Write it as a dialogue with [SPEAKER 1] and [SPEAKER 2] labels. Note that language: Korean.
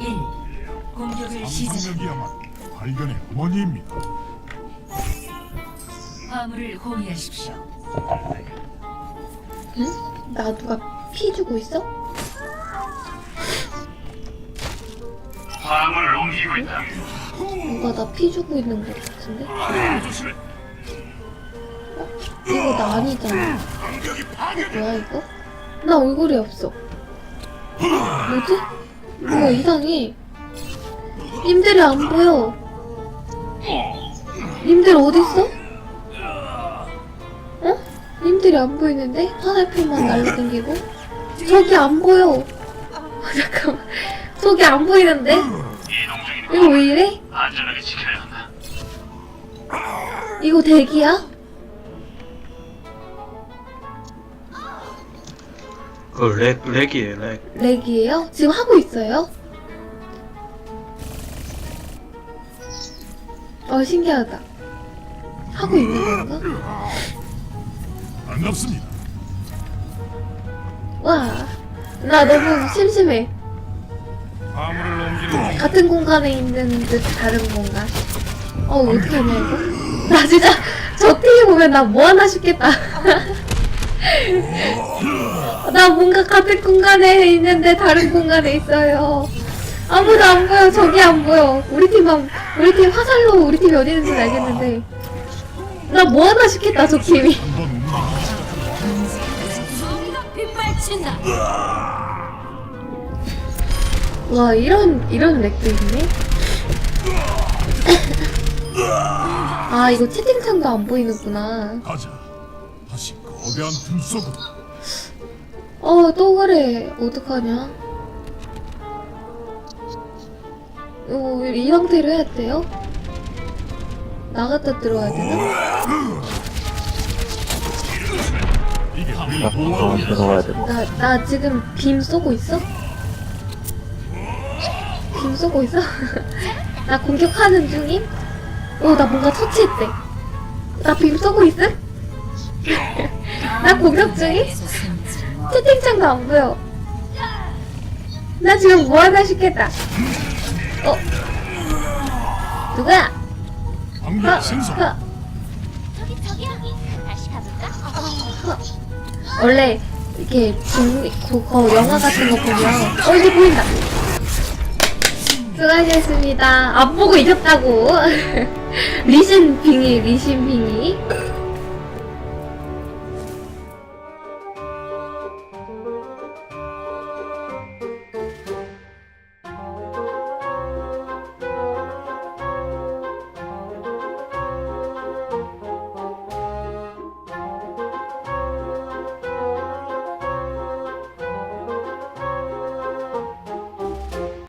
[SPEAKER 1] 1. 공격을 시작.
[SPEAKER 2] 발견의 어머니입니다.
[SPEAKER 1] 화물을 호위하십시오.
[SPEAKER 3] 응? 나 누가 피 주고 있어?
[SPEAKER 4] 화물을 옮기고 있다.
[SPEAKER 3] 누가 나 피 주고 있는 것 같은데?
[SPEAKER 4] 조심해.
[SPEAKER 3] 이거 나 아니잖아. 뭐야 이거? 나 얼굴이 없어. 뭐지? 뭐야 이상해. 님들이 안 보여. 님들 어딨어? 어? 님들이 안 보이는데? 화살표만 날라다니고? 저기 안 보여. 잠깐만. 저기 안 보이는데? 이거 왜 이래?
[SPEAKER 4] 안전하게 지켜야 한다.
[SPEAKER 3] 이거 대기야?
[SPEAKER 5] 그 렉, 렉이에요, 렉.
[SPEAKER 3] 렉이에요? 지금 하고 있어요? 어, 신기하다. 하고 있는 건가?
[SPEAKER 2] 반갑습니다.
[SPEAKER 3] 와, 나 너무 심심해.
[SPEAKER 4] 화물을 옮기는 중.
[SPEAKER 3] 같은 공간에 있는 듯 다른 공간. 어, 어떻게 하냐, 이거? 나 진짜, 저 TV 보면 나 뭐 하나 싶겠다. 나 뭔가 같은 공간에 있는데 다른 공간에 있어요. 아무도 안 보여, 저기 안 보여. 우리 팀만, 우리 팀 화살로 우리 팀이 어디 있는지 알겠는데. 나 뭐 하나 싶겠다, 저 팀이. 와, 이런, 이런 렉도 있네? 아, 이거 채팅창도 안 보이는구나.
[SPEAKER 2] 거대한 틈 속으로.
[SPEAKER 3] 어, 또 그래. 어떡하냐? 어, 이 상태로 해야 돼요? 나갔다 들어와야 되나?
[SPEAKER 2] 이게 우리 보호하고
[SPEAKER 6] 들어가야 돼.
[SPEAKER 3] 나, 나 지금 빔 쏘고 있어? 빔 쏘고 있어? 나 공격하는 중임? 오, 나 뭔가 처치했대. 나 빔 쏘고 있음? 나 공격 중임? 채팅창도 안 보여. 나 지금 뭐 하나 싶겠다. 어? 누가?
[SPEAKER 2] 방벽 생성.
[SPEAKER 3] 하. 원래 이렇게 중 그거 영화 같은 거 보면 어 이제 보인다. 수고하셨습니다. 안 보고 이겼다고. 리신 빙이 리신 빙이.